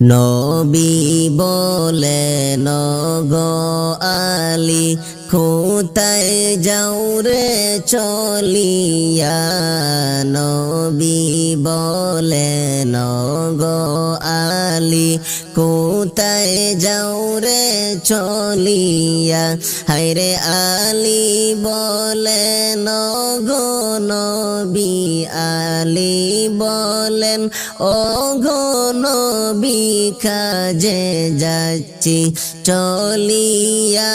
নবী বলে নগ আলী কোথায় যাও রে চলিয়া। নবী বলে, নগো আলী, কোথায় যাও রে চলিয়া? হায়রে আলী বলে, নগো নবী আলী বলেন ও গো নবী কাজে যাচ্ছি, চলিয়া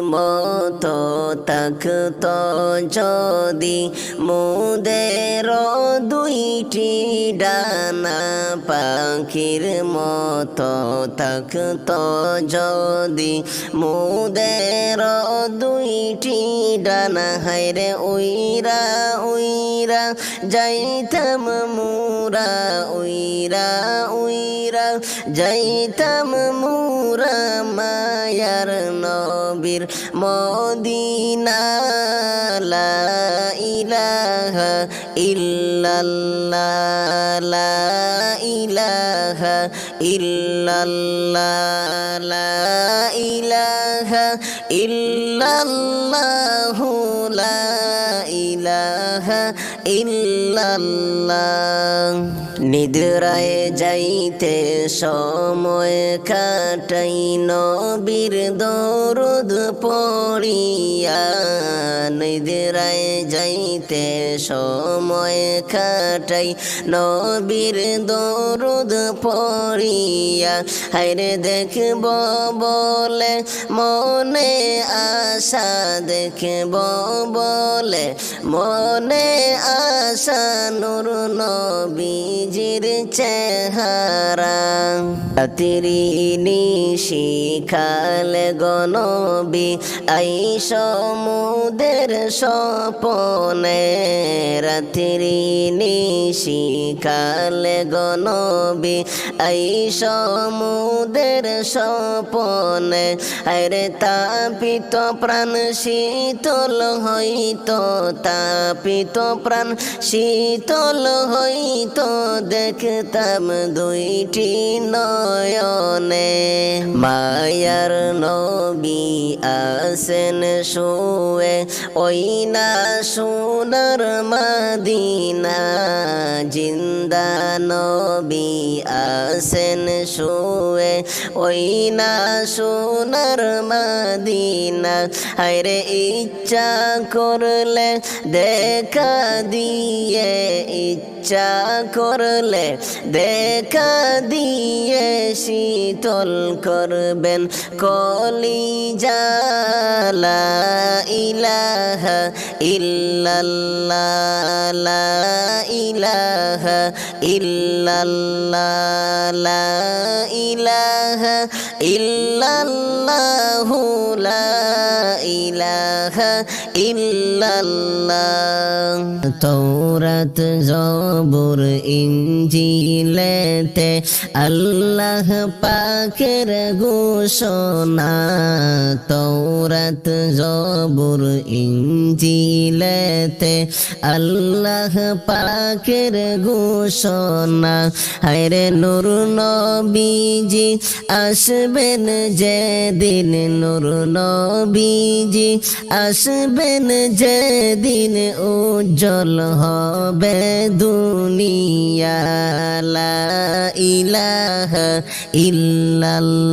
মতো তখত যদি মুদের দুইটি ডানা পাখির মতো তখত যদি মুদের দুইটি ডানা হাইরে উইরা উইরা, যাইতাম মুরা উইরা উইরা, যাইতাম মুরা মায়ার নবীর মদিনা। লা ইলাহা ইল্লাল্লাহ, লা ইলাহা ইল্লাল্লাহ, লা ইলাহা ইলাহা ইল্লাল্লাহ নিদ্রায় যাইতে সময় কাটাই, নবীর দরুদ পড়িয়া নিদ্রায় যাইতে সময় কাটাই, নবীর দরুদ পড়িয়া হাইরে দেখব বলে মনে আশা, দেখব বলে মনে আশা, নুর নবীজির চেহারা রাত্রি নিশিখাল গনবি আই সমুদের স্বপনে রাত্রি নিশিখাল গনবি আই সমুদের স্বপনে আরে তাপিত প্রাণ শীতল হইতো, তাপিত প্রাণ শীতল হইতো দেখতাম দুইটি নয়নে। মায়ার নবী আসেন শুয়ে ওই না সোনার মাদিনা, জিন্দা নবী আসেন শুয়ে। ওই না সোনার মাদিনা, হায়রে ইচ্ছা করলে দেখা দিয়ে, ইচ্ছা করলে দেখা দিয়ে শীতল করবেন কলি জালা ইলাহা ইল্লাল্লাহ লা ইলাহা ইল্লাল্লাহ, লা ইলাহা ইল্লাল্লাহু, লা ইলাহা ইল্লাল্লাহ। তৌরাত ইঞ্জিলেতে আল্লাহ পাকের ঘোষণা। তৌরাত আল্লাহ পাকের ঘোষণা। হায়রে নুর নবীজি আসবেন যেদিন, নুর নবীজি আসবেন যেদিন, উজ্জ্বল হবে দুনিয়া। লা ইলাহা ইল্লাল্লাহ।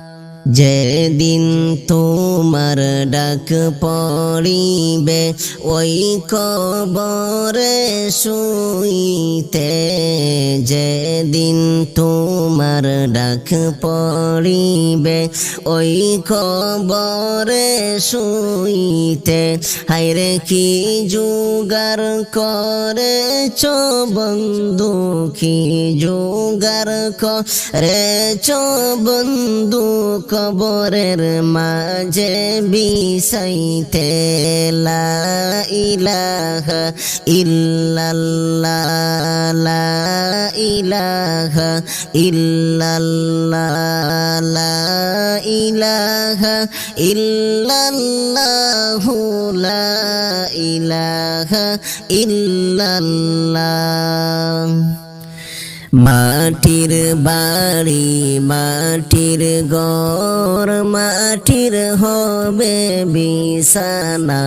যেদিন তোমার ডাক পড়িবে, ওই কবরে শুইতে। যেদিন তোমার ডাক পড়িবে, ওই কবরে শুইতে। হাইরে কি জোগার করে বন্ধু? কি জোগার করে বন্ধু? কবরের মাঝে বিষাইতে লা ইলাহা ইল্লাল্লাহ লা ইলাহা লা ইলাহা মাটির বাড়ি, মাটির ঘর, মাটির হবে বিছানা,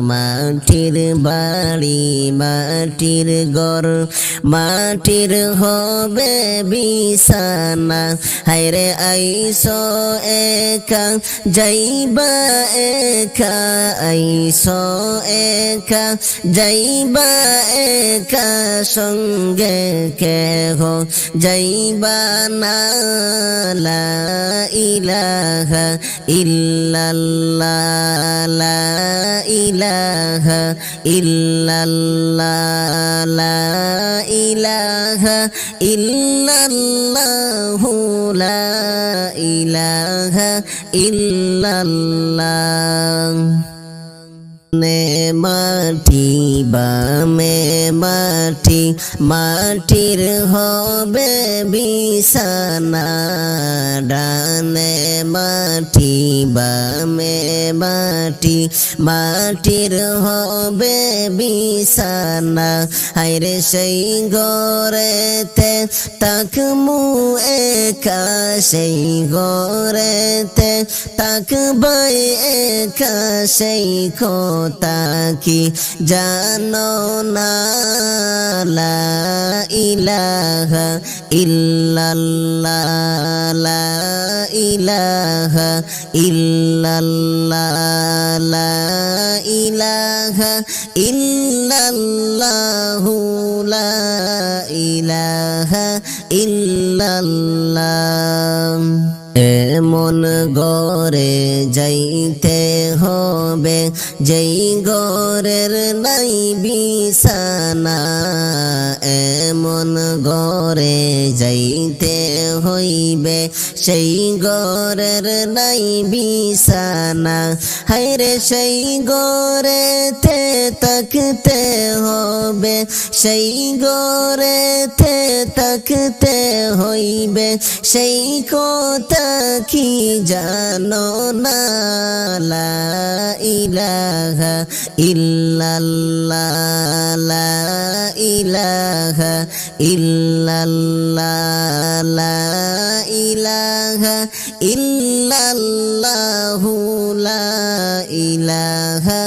মাটির বাড়ি, মাটির ঘর, মাটির হবে বিছানা। হায়রে আইস একা, যাইবা একা, আইস একা, যাইবা একা সঙ্গে কে হো যাইবা না লা ইলাহা ইল্লাল্লাহ লা ইলাহা ইল্লাল্লাহ লা ইলাহা ইল্লাল্লাহ লা ইলাহা ইল্লাল্লাহ নে মাটি বামে মাটি, মাটির হবে বিছানা। ডানে মাটি বামে মাটি, মাটির হবে বিছানা। হাইরে সেই গরেতে তাকমু একা, সেই গরেতে তাকবাই একা, সেই কথা কি জানো না ইলাহা ইল্লাল্লাহ ইলাহা ইল্লাল্লাহ ইলাহা ইল্লাল্লাহ লা ইলাহা ইল্লাল্লাহ। এমন গরে যাইতে হবে, যেই গরের নাই বিছানা। এমন গরে যাইতে হইবে, সেই গরের নাই বিছানা। হাইরে সেই গরেতে তাকতে হবে, সেই গরেতে তাকতে হইবে, সেই কথা কি জানো না লা ইলাহা ইল্লাল্লাহ লা ইলাহা ইল্লাল্লাহ লা ইলাহা ইল্লাল্লাহ লা ইলাহা